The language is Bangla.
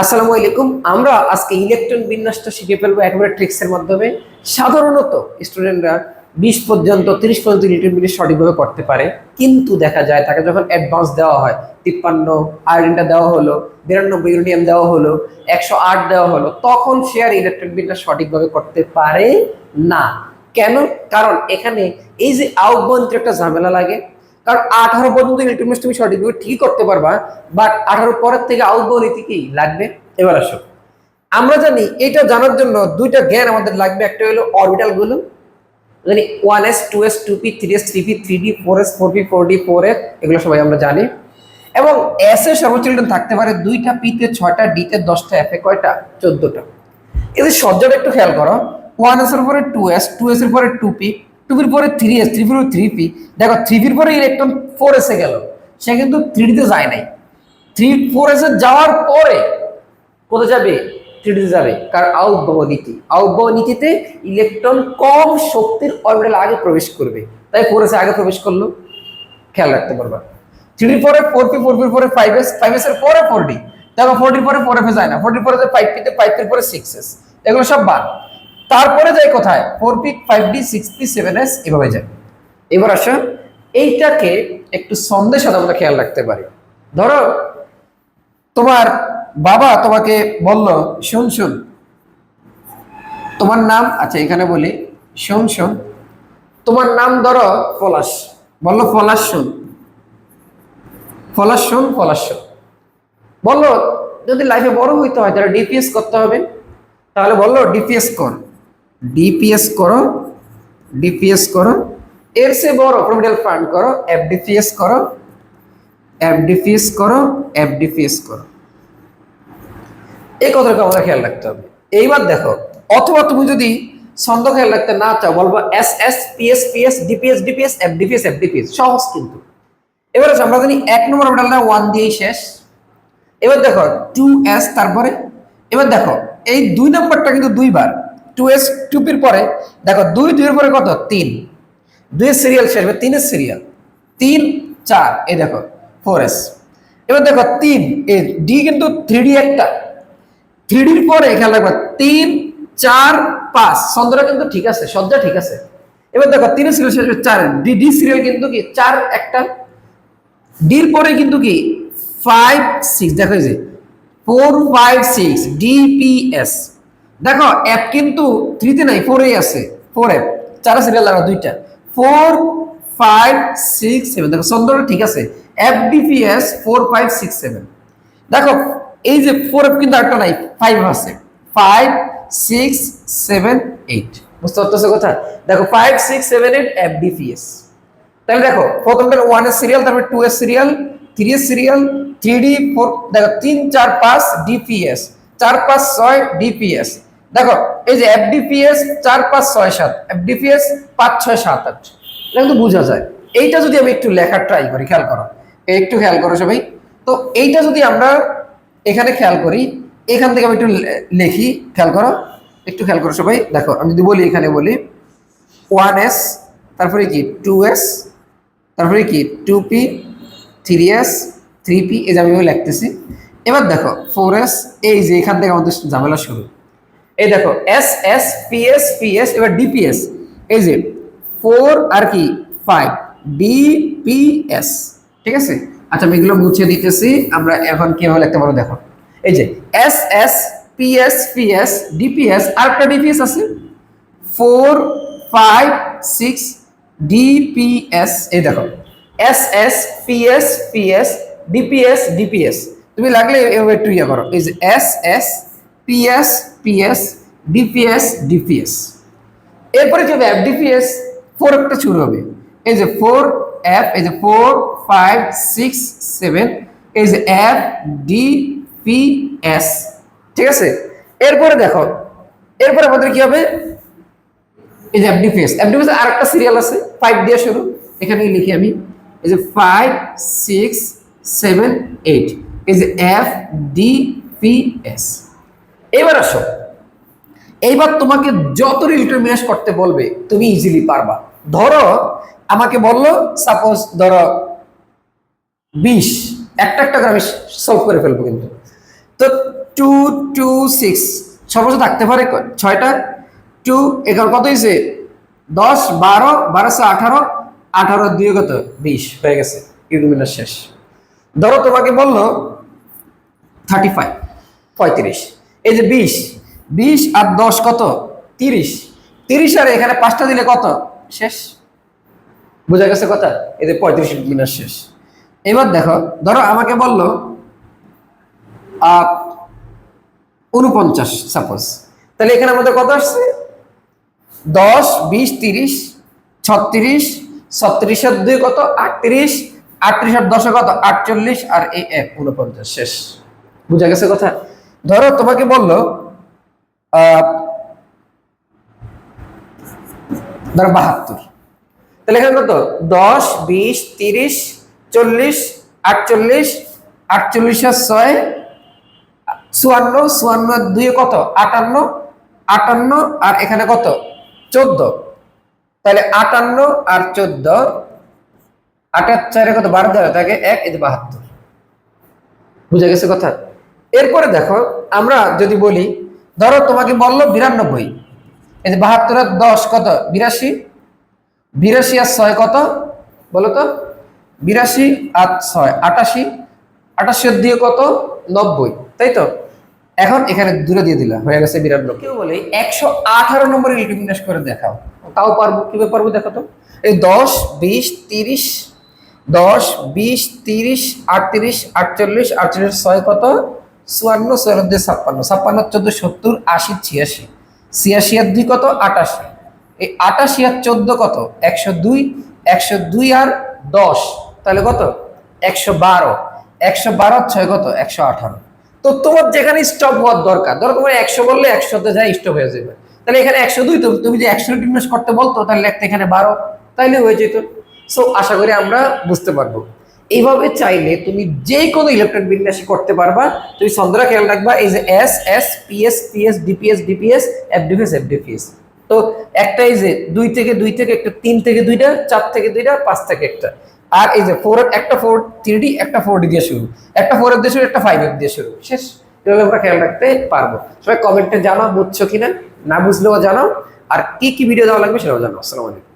আসসালামু আলাইকুম। আমরা আজকে ইলেকট্রন বিন্যাসটা শিখে ফেলব একেবারে ট্রিক্সের মাধ্যমে। সাধারণত স্টুডেন্টরা বিশ পর্যন্ত, তিরিশ পর্যন্ত ইলেকট্রন বিন্যাস সঠিকভাবে করতে পারে। কিন্তু দেখা যায় তাকে যখন অ্যাডভান্স দেওয়া হয়, তিপ্পান্ন আয়োডিনটা দেওয়া হলো, বিরানব্বই ইউরেনিয়াম দেওয়া হলো, একশো আট দেওয়া হলো, তখন সে আর ইলেকট্রন বিন্যাস সঠিকভাবে করতে পারে না। কেন? কারণ এখানে এই যে আউটবন্ত্রে একটা ঝামেলা লাগে কারণ আঠারো পর্যন্ত ইলেকট্রন তুমি সঠিকভাবে ঠিক করতে পারবা বাট আঠারো পরের থেকে আউটবো নীতি কি লাগবে? এবার আসো। আমরা জানি এটা জানার জন্য দুইটা জ্ঞান আমাদের লাগবে একটা হলো অরবিটালগুলো জানি one S two S two P three S three P three D four S four P four D four F এগুলো সবাই আমরা জানি। এবং এস এর সর্বোচ্চ ইলেকট্রন থাকতে পারে দুইটা পিতে ছয়টা ডিতে দশটা এফে কয়টা? চোদ্দটা। এদের সজ্জাটা একটু খেয়াল করো ওয়ান এস এর পরে টু এস টু এস এর পরে টু পি টু পির থ্রি এস থ্রি পরে থ্রি পি দেখো থ্রি পির পরে ইলেকট্রন ফোর এসে গেল। সে কিন্তু থ্রি ডিতে যায় নাই। থ্রি ফোর এসে যাওয়ার পরে কোথায় যাবে? থ্রি ডিতে যাবে। কারণ আউটবহ নীতি। আউটবহ নীতিতে ইলেকট্রন কম শক্তির অরবিটাল আগে প্রবেশ করবে। তাই ফোর এসে আগে প্রবেশ করল। খেয়াল রাখতে পারবা। থ্রি পরে ফোর পি ফোর পির পরে ফাইভ এস ফাইভ এস এর পরে ফোর ডি দেখো ফোর ডির পরে ফোর এফ যায় না। ফোর ডির পরে ফাইভ পিতে ফাইভ পির পরে সিক্স এস এগুলো সব বাদ। তারপরে যায় কোথায়? Four P five D six P seven S এভাবে যায়। এবার আসো, এইটাকে একটু সাথে আমরা খেয়াল রাখতে পারি। ধরো, তোমার বাবা তোমাকে বলল, শুন শুন, তোমার নাম আচ্ছা এখানে বলি, শুন শুন, তোমার নাম ধরো পলাশ। বলল, পলাশ শুন পলাশ শুন পলাশ শুন। বলল, যদি লাইফে বড় হইতে হয়, তাহলে ডিপিএস করতে হবে। তাহলে বলল ডিপিএস কর। ডিপিএস করো ডিপিএস করো এর সে বড় প্রভিডেন্ট ফান্ড করো এফডিপিএস করো এফডিপিএস করো এফডিপিএস করো। এই কথাটা আমাদের খেয়াল রাখতে হবে। এইবার দেখো, অথবা তুমি যদি ছন্দ খেয়াল রাখতে না চাও, বলব S S PS PS DPS DPS FDPS FDPS সহজ কিন্তু। এবার আমরা জানি এক নম্বর অর্ডারটা ওয়ান দিয়েই শেষ। এবার দেখো টু এস তারপরে? এবার দেখো, এই দুই নম্বরটা কিন্তু দুইবার। টু এস টুপির পরে, দেখো, দুই, দুইয়ের পরে কত? তিন। দুইয়ের সিরিয়াল শেষ এবার তিনের সিরিয়াল তিন, চার, এই দেখো ফোর এস এবার দেখো, তিন এই ডি কিন্তু থ্রি একটা। থ্রি ডির পরে খেয়াল রাখবা তিন, চার, পাঁচ। সন্ধ্যাটা কিন্তু ঠিক আছে সজ্জা ঠিক আছে। এবার দেখো, তিনের সিরিয়াল শেষ হবে চার ডি ডি সিরিয়াল কিন্তু কি, চার একটা। ডির পরে কিন্তু কি ফাইভ সিক্স দেখো যে ফোর ফাইভ সিক্স ডিপিএস দেখো অ্যাপ কিন্তু থ্রিতে নাই ফোরেই আছে ফোর অ্যাপ চারা সিরিয়াল লাগা দুইটা। ফোর ফাইভ সিক্স সেভেন দেখো সন্ধ্যাটা ঠিক আছে FDPS four five six seven দেখো, এই যে ফোর অ্যাপ কিন্তু একটা নাই ফাইভ আছে ফাইভ সিক্স সেভেন এইট বুঝতে পারতেছো কথা? দেখো five six seven eight FDPS তাহলে দেখো, প্রথমটা ওয়ানের সিরিয়াল তারপরে টু এর সিরিয়াল থ্রি এর সিরিয়াল থ্রি ডি ফোর দেখো, তিন, চার, পাঁচ ডিপিএস চার, পাঁচ, ছয় ডিপিএস দেখো, এই যে এফডিপিএস চার পাঁচ ছয় সাত এফডিপিএস পাঁচ ছয় সাত আট, এটা কিন্তু বোঝা যায়। এইটা যদি আমি একটু লেখার ট্রাই করি, খেয়াল করো। একটু খেয়াল করো সবাই। তো এইটা যদি আমরা এখানে খেয়াল করি, এখান থেকে আমি একটু লিখি, খেয়াল করো। একটু খেয়াল করো সবাই। দেখো, আমি যদি বলি, এখানে বলি ওয়ান এস তারপরে কি? টু এস তারপরে কি? Two P three S three P এই যে আমি লিখতেছি। এবার দেখো ফোর এস এই যে এখান থেকে আমাদের ঝামেলা শুরু। এই দেখো S S P S P S এবার ডিপিএস এই যে ফোর আর কি ফাইভ ডিপিএস ঠিক আছে? আচ্ছা আমি এগুলো মুছে দিতেছি। আমরা এখন কীভাবে লিখতে পারব দেখো। এই যে S S P S P S DPS আর একটা ডিপিএস আছে। ফোর ফাইভ সিক্স ডিপিএস এই দেখো S S PS PS DPS DPS তুমি লাগলে এভাবে একটু ইয়ে করো। এই যে S S PS PS DPS DPS এরপরে কি হবে এফডিপিএস ফোর একটা শুরু হবে। এই যে ফোর এফ এই যে ফোর ফাইভ সিক্স সেভেন এই যে এফ ডি পি এস ঠিক আছে? এরপরে দেখো, এরপরে আমাদের কি হবে? এই যে এফডিপিএস এফডিপিএস আর একটা সিরিয়াল আছে ফাইভ দিয়ে শুরু। এখানে লিখি আমি। এই যে ফাইভ সিক্স সেভেন এইট এই যে এফ ডি পি এস এবার আসো। এইবার তোমাকে যত রিলেটেড ম্যাশ করতে বলবে, তুমি ইজিলি পারবা। ধরো, আমাকে বলল সাপোজ ধরো, বিশ, একটা একটা করে আমি সলভ করে ফেলব কিন্তু। তো টু টু সিক্স সর্বোচ্চ থাকতে পারে ছয়টা। টু এগারো কত হয়েছে? দশ, বারো বারোশো আঠারো আঠারো দুই কত? বিশ, হয়ে গেছে। ইউনিমিনার শেষ। ধরো তোমাকে বলল থার্টি ফাইভ পঁয়ত্রিশ। এই যে বিশ বিশ আর দশ কত? তিরিশ। তিরিশ আর এখানে পাঁচটা দিলে কত? শেষ। বোঝা গেছে কথা? এদের পঁয়ত্রিশ মিনিট শেষ। এবার দেখো, ধরো আমাকে বলল উনপঞ্চাশ সাপোজ তাহলে এখানে আমাদের কত আসছে? দশ, বিশ, তিরিশ, ছত্রিশ ছত্রিশের দুই কত? আটত্রিশ। আটত্রিশ আর দশে কত? আটচল্লিশ আর এই এক, উনপঞ্চাশ। শেষ। বুঝা গেছে কথা? ধরো তোমাকে বলল ধরো বাহাত্তর। তাহলে এখানে কত? দশ, বিশ, তিরিশ, চল্লিশ, আটচল্লিশ আটচল্লিশ আর ছয়, চুয়ান্ন চুয়ান্ন দুয়ে কত? আটান্ন আটান্ন আর এখানে কত? চোদ্দ। তাহলে আটান্ন আর চোদ্দ, আটার চারে কত? বারো দেওয়া থাকে এক যে বাহাত্তর। বুঝা গেছে কথা? এরপরে দেখো, আমরা যদি বলি, ধরো তোমাকে বলল বিরানব্বই। এই যে বাহাত্তর দশ কত? বিরাশি। বিরাশি আর ছয় কত? বলো তো। বিরাশি আর ছয়, আটাশি। আটাশি দিয়ে কত? নব্বই। তাই তো? এখন এখানে দূরে দিয়ে দিলাম হয়ে গেছে বিরানব্বই। কেউ বলে, একশো আঠারো নম্বরে ইলিমিনেট করে দেখাও। তাও পারব কীভাবে পারব দেখো তো? এই দশ, বিশ, তিরিশ, দশ, বিশ, তিরিশ, আটত্রিশ, আটচল্লিশ আটচল্লিশ, ছয় কত? চুয়ান্ন দিয়ে ছাপ্পান্ন। ছাপ্পান্ন চোদ্দ সত্তর, আশি, ছিয়াশি। ছিয়াশি আর দুই কত? আটাশি। এই আটাশি আর চোদ্দ কত? একশো দুই একশো দুই আর দশ। তাহলে কত? একশো বারো। একশো বারো ছয় কত? একশো আঠারো। তো তোমার যেখানে স্টপ হওয়ার দরকার, ধরো তোমার একশো বললে একশোতে যায় স্টপ হয়ে যাবে। তাহলে এখানে একশো দুই তুমি যে একশো ইনভেস্ট করতে বলতো, তাহলে একটা এখানে বারো, তাইলে হয়ে যেত। সো আশা করি আমরা বুঝতে পারব। এইভাবে চাইলে তুমি যে কোনো ইলেকট্রন বিন্যাসই করতে পারবা। তুমি চন্দ্রা খেয়াল রাখবা, এই যে S S PS PS DPS DPS FDPS FDPS তো একটা এই যে দুই থেকে দুই থেকে একটা, তিন থেকে দুইটা, চার থেকে দুইটা, পাঁচ থেকে একটা। আর এই যে ফোর একটা ফোর থ্রি একটা ফোর ডি দিয়ে শুরু। একটা ফোর দিয়ে শুরু, একটা ফাইভ দিয়ে শুরু। শেষ। এভাবে আমরা খেয়াল রাখতে পারব। সবাই কমেন্টে জানাও, বুঝছ কিনা? না বুঝলেও জানাও। আর কি কি ভিডিও দেওয়া লাগবে সেটাও জানাও। আসসালামু আলাইকুম।